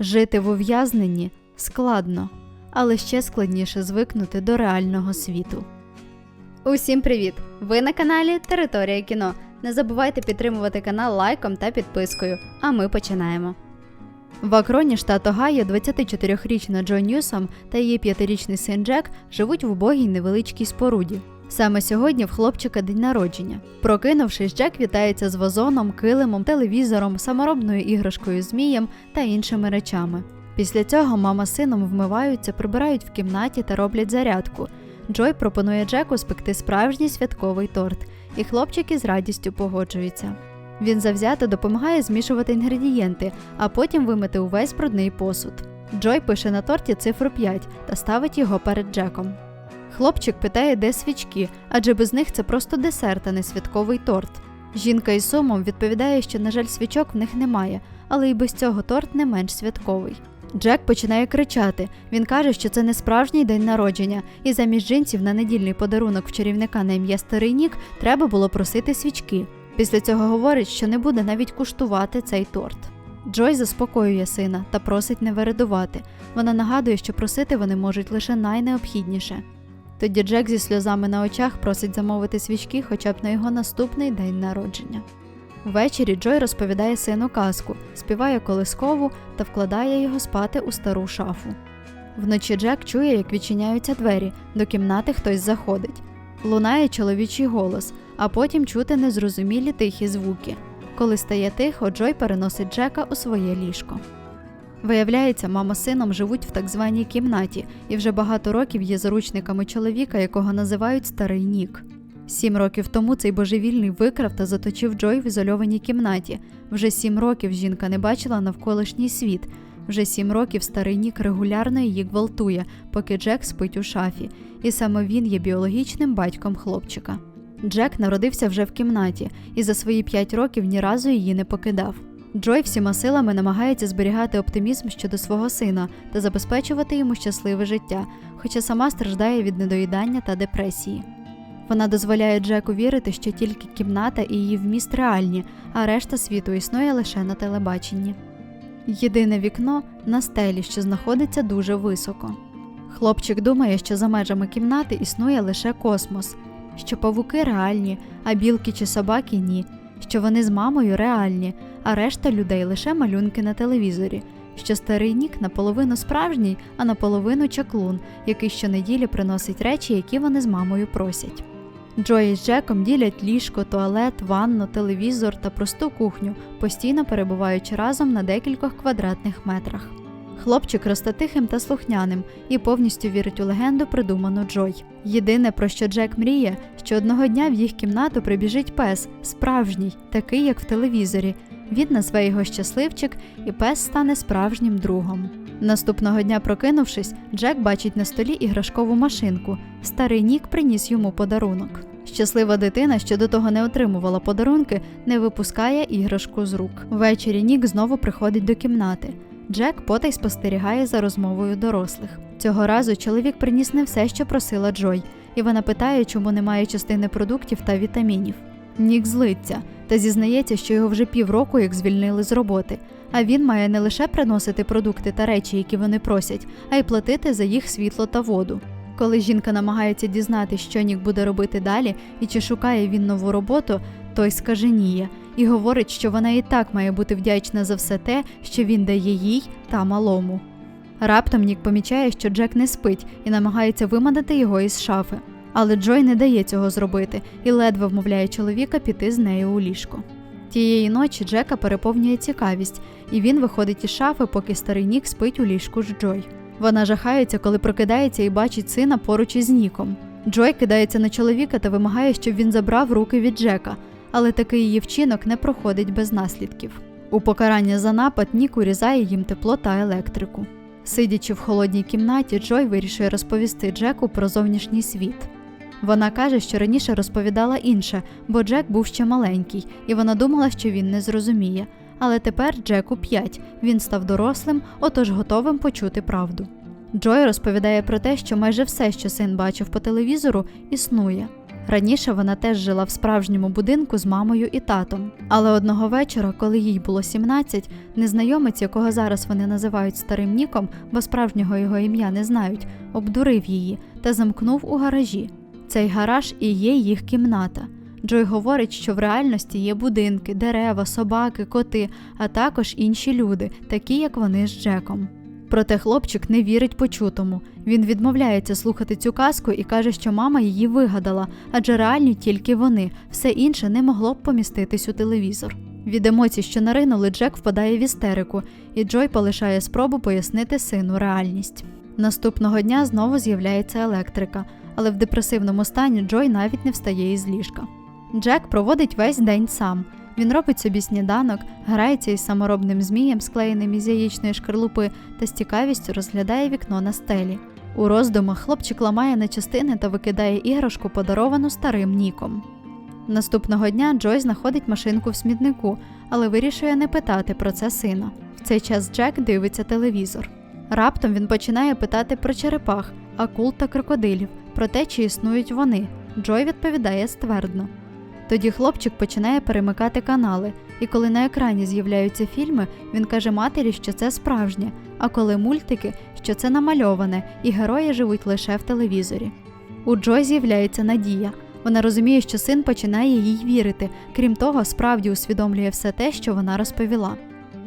Жити в ув'язненні складно, але ще складніше звикнути до реального світу. Усім привіт! Ви на каналі Територія кіно. Не забувайте підтримувати канал лайком та підпискою. А ми починаємо. В Акроні, штат Огайо, 24-річна Джо Ньюсом та її 5-річний син Джек живуть в убогій невеличкій споруді. Саме сьогодні в хлопчика день народження. Прокинувшись, Джек вітається з вазоном, килимом, телевізором, саморобною іграшкою змієм та іншими речами. Після цього мама з сином вмиваються, прибирають в кімнаті та роблять зарядку. Джой пропонує Джеку спекти справжній святковий торт, і хлопчик із радістю погоджується. Він завзято допомагає змішувати інгредієнти, а потім вимити увесь брудний посуд. Джой пише на торті цифру 5 та ставить його перед Джеком. Хлопчик питає, де свічки, адже без них це просто десерт, а не святковий торт. Жінка із сумом відповідає, що, на жаль, свічок в них немає, але і без цього торт не менш святковий. Джек починає кричати. Він каже, що це не справжній день народження, і замість джинсів на недільний подарунок в чарівника на ім'я Старий Нік треба було просити свічки. Після цього говорить, що не буде навіть куштувати цей торт. Джой заспокоює сина та просить не вередувати. Вона нагадує, що просити вони можуть лише найнеобхідніше. Тоді Джек зі сльозами на очах просить замовити свічки хоча б на його наступний день народження. Ввечері Джой розповідає сину казку, співає колискову та вкладає його спати у стару шафу. Вночі Джек чує, як відчиняються двері, до кімнати хтось заходить. Лунає чоловічий голос, а потім чути незрозумілі тихі звуки. Коли стає тихо, Джой переносить Джека у своє ліжко. Виявляється, мама з сином живуть в так званій кімнаті і вже багато років є заручниками чоловіка, якого називають Старий Нік. Сім років тому цей божевільний викрав та заточив Джой в ізольованій кімнаті. Вже сім років жінка не бачила навколишній світ. Вже сім років старий Нік регулярно її гвалтує, поки Джек спить у шафі, і саме він є біологічним батьком хлопчика. Джек народився вже в кімнаті і за свої п'ять років ні разу її не покидав. Джой всіма силами намагається зберігати оптимізм щодо свого сина та забезпечувати йому щасливе життя, хоча сама страждає від недоїдання та депресії. Вона дозволяє Джеку вірити, що тільки кімната і її вміст реальні, а решта світу існує лише на телебаченні. Єдине вікно на стелі, що знаходиться дуже високо. Хлопчик думає, що за межами кімнати існує лише космос, що павуки реальні, а білки чи собаки ні, що вони з мамою реальні, а решта людей лише малюнки на телевізорі, що старий нік наполовину справжній, а наполовину чаклун, який щонеділі приносить речі, які вони з мамою просять. Джой із Джеком ділять ліжко, туалет, ванну, телевізор та просту кухню, постійно перебуваючи разом на декількох квадратних метрах. Хлопчик росте тихим та слухняним і повністю вірить у легенду, придуману Джой. Єдине, про що Джек мріє, що одного дня в їх кімнату прибіжить пес, справжній, такий, як в телевізорі. Він назве його щасливчик, і пес стане справжнім другом. Наступного дня, прокинувшись, Джек бачить на столі іграшкову машинку. Старий Нік приніс йому подарунок. Щаслива дитина, що до того не отримувала подарунки, не випускає іграшку з рук. Ввечері Нік знову приходить до кімнати. Джек потай спостерігає за розмовою дорослих. Цього разу чоловік приніс не все, що просила Джой, і вона питає, чому немає частини продуктів та вітамінів. Нік злиться та зізнається, що його вже півроку як звільнили з роботи, а він має не лише приносити продукти та речі, які вони просять, а й платити за їх світло та воду. Коли жінка намагається дізнатися, що Нік буде робити далі і чи шукає він нову роботу, той скаженіє і говорить, що вона і так має бути вдячна за все те, що він дає їй та малому. Раптом Нік помічає, що Джек не спить і намагається виманити його із шафи. Але Джой не дає цього зробити і ледве вмовляє чоловіка піти з нею у ліжко. Тієї ночі Джека переповнює цікавість, і він виходить із шафи, поки старий Нік спить у ліжку з Джой. Вона жахається, коли прокидається і бачить сина поруч із Ніком. Джой кидається на чоловіка та вимагає, щоб він забрав руки від Джека, але такий її вчинок не проходить без наслідків. У покарання за напад Нік урізає їм тепло та електрику. Сидячи в холодній кімнаті, Джой вирішує розповісти Джеку про зовнішній світ. Вона каже, що раніше розповідала інше, бо Джек був ще маленький, і вона думала, що він не зрозуміє. Але тепер Джеку 5, він став дорослим, отож готовим почути правду. Джой розповідає про те, що майже все, що син бачив по телевізору, існує. Раніше вона теж жила в справжньому будинку з мамою і татом. Але одного вечора, коли їй було 17, незнайомець, якого зараз вони називають старим Ніком, бо справжнього його ім'я не знають, обдурив її та замкнув у гаражі. Цей гараж і є їх кімната. Джой говорить, що в реальності є будинки, дерева, собаки, коти, а також інші люди, такі як вони з Джеком. Проте хлопчик не вірить почутому. Він відмовляється слухати цю казку і каже, що мама її вигадала, адже реальні тільки вони, все інше не могло б поміститись у телевізор. Від емоцій, що наринули, Джек впадає в істерику, і Джой полишає спробу пояснити сину реальність. Наступного дня знову з'являється електрика, але в депресивному стані Джой навіть не встає із ліжка. Джек проводить весь день сам. Він робить собі сніданок, грається із саморобним змієм, склеєним із яєчної шкарлупи, та з цікавістю розглядає вікно на стелі. У роздумах хлопчик ламає на частини та викидає іграшку, подаровану старим Ніком. Наступного дня Джой знаходить машинку в смітнику, але вирішує не питати про це сина. В цей час Джек дивиться телевізор. Раптом він починає питати про черепах, акул та крокодилів, про те, чи існують вони. Джой відповідає ствердно. Тоді хлопчик починає перемикати канали, і коли на екрані з'являються фільми, він каже матері, що це справжнє, а коли мультики, що це намальоване, і герої живуть лише в телевізорі. У Джой з'являється надія. Вона розуміє, що син починає їй вірити, крім того, справді усвідомлює все те, що вона розповіла.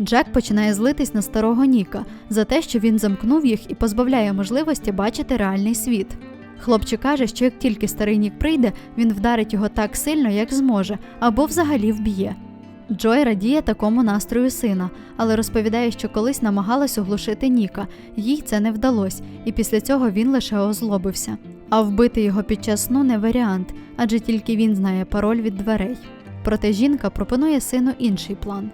Джек починає злитись на старого Ніка за те, що він замкнув їх і позбавляє можливості бачити реальний світ. Хлопчик каже, що як тільки старий Нік прийде, він вдарить його так сильно, як зможе, або взагалі вб'є. Джой радіє такому настрою сина, але розповідає, що колись намагалась оглушити Ніка, їй це не вдалося, і після цього він лише озлобився. А вбити його під час сну не варіант, адже тільки він знає пароль від дверей. Проте жінка пропонує сину інший план.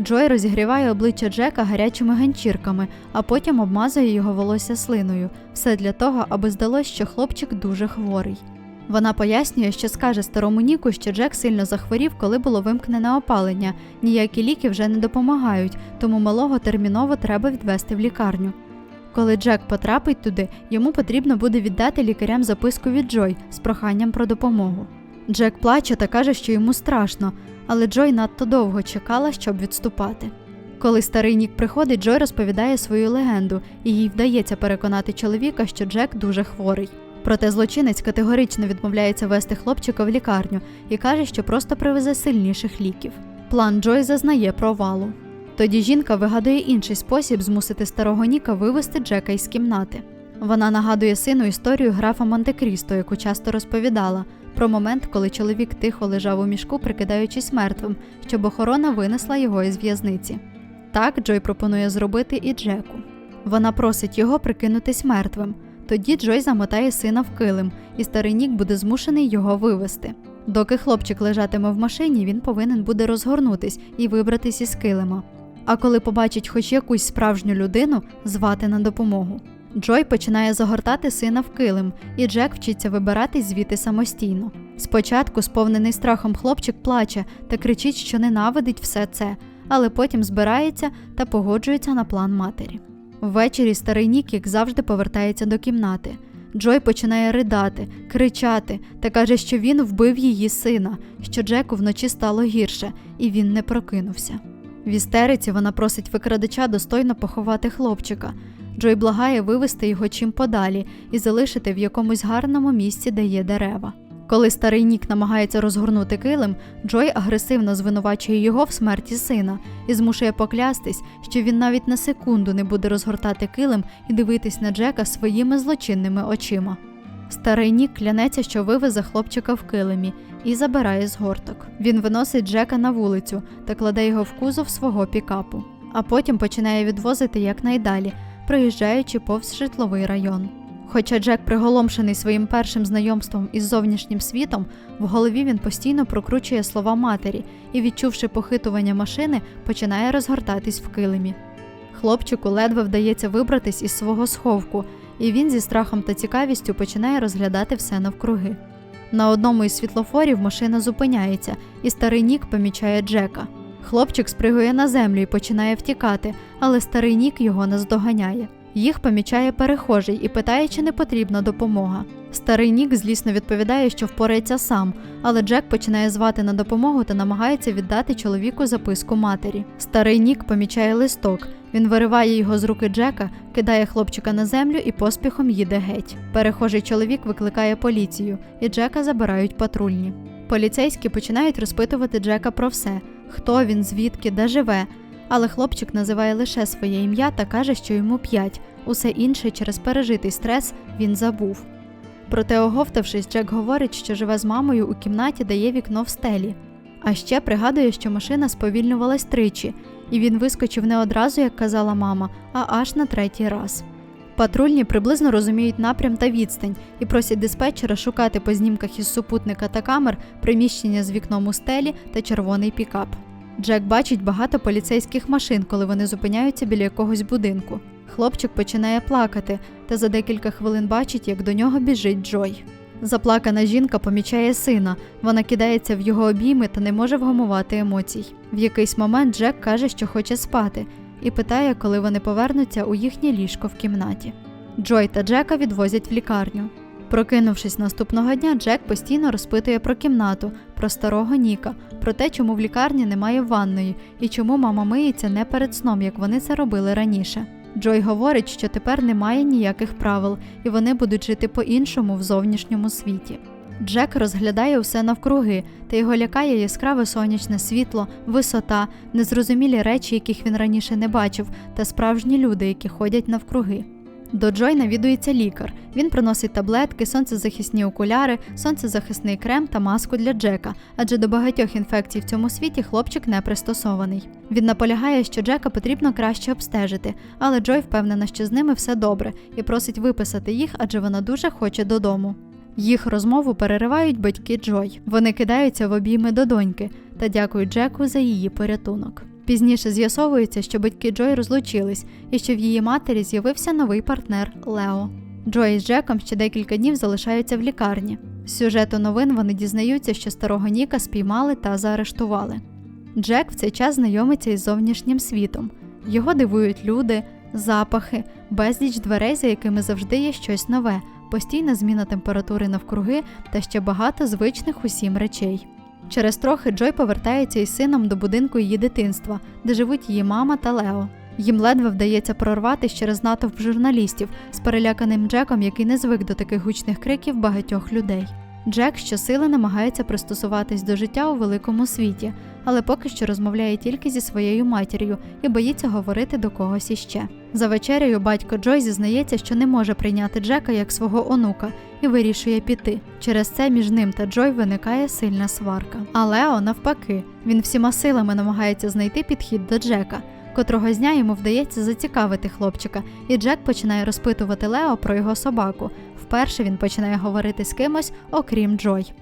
Джой розігріває обличчя Джека гарячими ганчірками, а потім обмазує його волосся слиною. Все для того, аби здалось, що хлопчик дуже хворий. Вона пояснює, що скаже старому Ніку, що Джек сильно захворів, коли було вимкнене опалення. Ніякі ліки вже не допомагають, тому малого терміново треба відвести в лікарню. Коли Джек потрапить туди, йому потрібно буде віддати лікарям записку від Джой з проханням про допомогу. Джек плаче та каже, що йому страшно, але Джой надто довго чекала, щоб відступати. Коли старий Нік приходить, Джой розповідає свою легенду, і їй вдається переконати чоловіка, що Джек дуже хворий. Проте злочинець категорично відмовляється вести хлопчика в лікарню і каже, що просто привезе сильніших ліків. План Джой зазнає провалу. Тоді жінка вигадує інший спосіб змусити старого Ніка вивести Джека із кімнати. Вона нагадує сину історію графа Монте-Крісто, яку часто розповідала, про момент, коли чоловік тихо лежав у мішку, прикидаючись мертвим, щоб охорона винесла його із в'язниці. Так Джой пропонує зробити і Джеку. Вона просить його прикинутись мертвим. Тоді Джой замотає сина в килим, і старий Нік буде змушений його вивести. Доки хлопчик лежатиме в машині, він повинен буде розгорнутись і вибратись із килима. А коли побачить хоч якусь справжню людину, звати на допомогу. Джой починає загортати сина в килим, і Джек вчиться вибиратись звідти самостійно. Спочатку, сповнений страхом, хлопчик плаче та кричить, що ненавидить все це, але потім збирається та погоджується на план матері. Ввечері старий Нік, як завжди, повертається до кімнати. Джой починає ридати, кричати та каже, що він вбив її сина, що Джеку вночі стало гірше, і він не прокинувся. В істериці вона просить викрадача достойно поховати хлопчика. Джой благає вивести його чим подалі і залишити в якомусь гарному місці, де є дерева. Коли старий Нік намагається розгорнути килим, Джой агресивно звинувачує його в смерті сина і змушує поклястись, що він навіть на секунду не буде розгортати килим і дивитись на Джека своїми злочинними очима. Старий Нік клянеться, що вивезе хлопчика в килимі і забирає з горток. Він виносить Джека на вулицю та кладе його в кузов свого пікапу, а потім починає відвозити якнайдалі, проїжджаючи повз житловий район. Хоча Джек приголомшений своїм першим знайомством із зовнішнім світом, в голові він постійно прокручує слова матері і, відчувши похитування машини, починає розгортатись в килимі. Хлопчику ледве вдається вибратись із свого сховку, і він зі страхом та цікавістю починає розглядати все навкруги. На одному із світлофорів машина зупиняється, і старий Нік помічає Джека. Хлопчик спригує на землю і починає втікати, але старий Нік його наздоганяє. Їх помічає перехожий і питає, чи не потрібна допомога. Старий Нік злісно відповідає, що впорається сам, але Джек починає звати на допомогу та намагається віддати чоловіку записку матері. Старий Нік помічає листок. Він вириває його з руки Джека, кидає хлопчика на землю і поспіхом їде геть. Перехожий чоловік викликає поліцію, і Джека забирають патрульні. Поліцейські починають розпитувати Джека про все: хто він, звідки, де живе. Але хлопчик називає лише своє ім'я та каже, що йому п'ять. Усе інше через пережитий стрес він забув. Проте, оговтавшись, Джек говорить, що живе з мамою у кімнаті, де є вікно в стелі. А ще пригадує, що машина сповільнювалась тричі, і він вискочив не одразу, як казала мама, а аж на третій раз. Патрульні приблизно розуміють напрям та відстань і просять диспетчера шукати по знімках із супутника та камер приміщення з вікном у стелі та червоний пікап. Джек бачить багато поліцейських машин, коли вони зупиняються біля якогось будинку. Хлопчик починає плакати та за декілька хвилин бачить, як до нього біжить Джой. Заплакана жінка помічає сина, вона кидається в його обійми та не може вгамувати емоцій. В якийсь момент Джек каже, що хоче спати, і питає, коли вони повернуться у їхнє ліжко в кімнаті. Джой та Джека відвозять в лікарню. Прокинувшись наступного дня, Джек постійно розпитує про кімнату, про старого Ніка, про те, чому в лікарні немає ванної і чому мама миється не перед сном, як вони це робили раніше. Джой говорить, що тепер немає ніяких правил, і вони будуть жити по-іншому в зовнішньому світі. Джек розглядає усе навкруги, та його лякає яскраве сонячне світло, висота, незрозумілі речі, яких він раніше не бачив, та справжні люди, які ходять навкруги. До Джой навідується лікар. Він приносить таблетки, сонцезахисні окуляри, сонцезахисний крем та маску для Джека, адже до багатьох інфекцій в цьому світі хлопчик не пристосований. Він наполягає, що Джека потрібно краще обстежити, але Джой впевнена, що з ними все добре, і просить виписати їх, адже вона дуже хоче додому. Їх розмову переривають батьки Джой. Вони кидаються в обійми до доньки та дякують Джеку за її порятунок. Пізніше з'ясовується, що батьки Джой розлучились і що в її матері з'явився новий партнер Лео. Джой із Джеком ще декілька днів залишаються в лікарні. З сюжету новин вони дізнаються, що старого Ніка спіймали та заарештували. Джек в цей час знайомиться із зовнішнім світом. Його дивують люди, запахи, безліч дверей, за якими завжди є щось нове, постійна зміна температури навкруги та ще багато звичних усім речей. Через трохи Джой повертається із сином до будинку її дитинства, де живуть її мама та Лео. Їм ледве вдається прорватися через натовп журналістів з переляканим Джеком, який не звик до таких гучних криків багатьох людей. Джек щосили намагається пристосуватись до життя у великому світі, але поки що розмовляє тільки зі своєю матір'ю і боїться говорити до когось іще. За вечерею батько Джой зізнається, що не може прийняти Джека як свого онука і вирішує піти. Через це між ним та Джой виникає сильна сварка. А Лео, навпаки, він всіма силами намагається знайти підхід до Джека. Котрого дня йому вдається зацікавити хлопчика, і Джек починає розпитувати Лео про його собаку. Вперше він починає говорити з кимось, окрім Джой.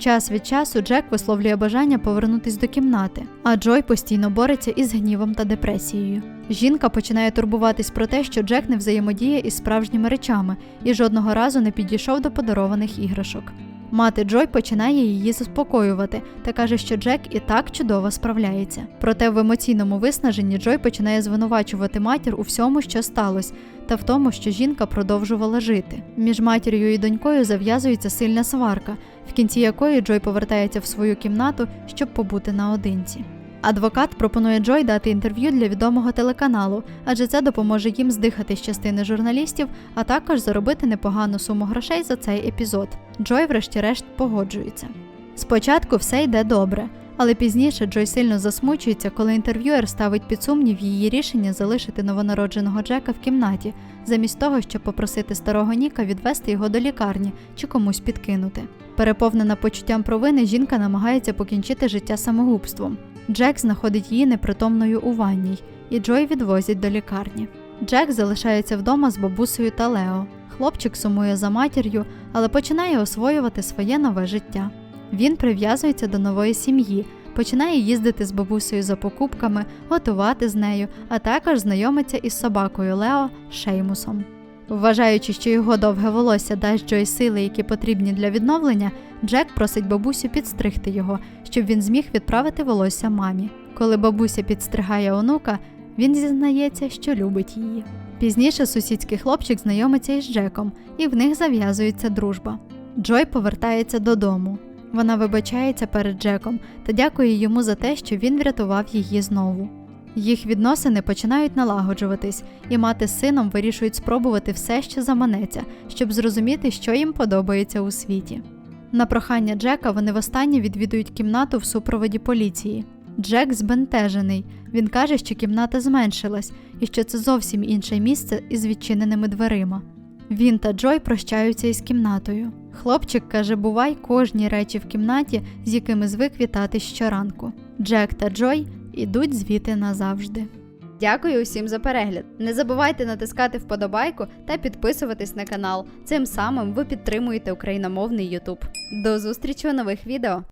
Час від часу Джек висловлює бажання повернутись до кімнати, а Джой постійно бореться із гнівом та депресією. Жінка починає турбуватись про те, що Джек не взаємодіє із справжніми речами і жодного разу не підійшов до подарованих іграшок. Мати Джой починає її заспокоювати та каже, що Джек і так чудово справляється. Проте в емоційному виснаженні Джой починає звинувачувати матір у всьому, що сталося, та в тому, що жінка продовжувала жити. Між матір'ю і донькою зав'язується сильна сварка, в кінці якої Джой повертається в свою кімнату, щоб побути наодинці. Адвокат пропонує Джой дати інтерв'ю для відомого телеканалу, адже це допоможе їм здихати з частини журналістів, а також заробити непогану суму грошей за цей епізод. Джой, врешті-решт, погоджується. Спочатку все йде добре, але пізніше Джой сильно засмучується, коли інтерв'юер ставить під сумнів її рішення залишити новонародженого Джека в кімнаті, замість того, щоб попросити старого Ніка відвести його до лікарні чи комусь підкинути. Переповнена почуттям провини, жінка намагається покінчити життя самогубством. Джек знаходить її непритомною у ванній, і Джой відвозять до лікарні. Джек залишається вдома з бабусею та Лео. Хлопчик сумує за матір'ю, але починає освоювати своє нове життя. Він прив'язується до нової сім'ї, починає їздити з бабусею за покупками, готувати з нею, а також знайомиться із собакою Лео Шеймусом. Вважаючи, що його довге волосся дасть Джой сили, які потрібні для відновлення, Джек просить бабусю підстригти його, щоб він зміг відправити волосся мамі. Коли бабуся підстригає онука, Він зізнається, що любить її. Пізніше сусідський хлопчик знайомиться із Джеком, і в них зав'язується дружба. Джой повертається додому. Вона вибачається перед Джеком та дякує йому за те, що він врятував її знову. Їх відносини починають налагоджуватись, і мати з сином вирішують спробувати все, що заманеться, щоб зрозуміти, що їм подобається у світі. На прохання Джека вони востаннє відвідують кімнату в супроводі поліції. Джек збентежений. Він каже, що кімната зменшилась і що це зовсім інше місце із відчиненими дверима. Він та Джой прощаються із кімнатою. Хлопчик каже, бувай кожні речі в кімнаті, з якими звик вітати щоранку. Джек та Джой ідуть звідти назавжди. Дякую усім за перегляд. Не забувайте натискати вподобайку та підписуватись на канал. Цим самим ви підтримуєте україномовний YouTube. До зустрічі у нових відео!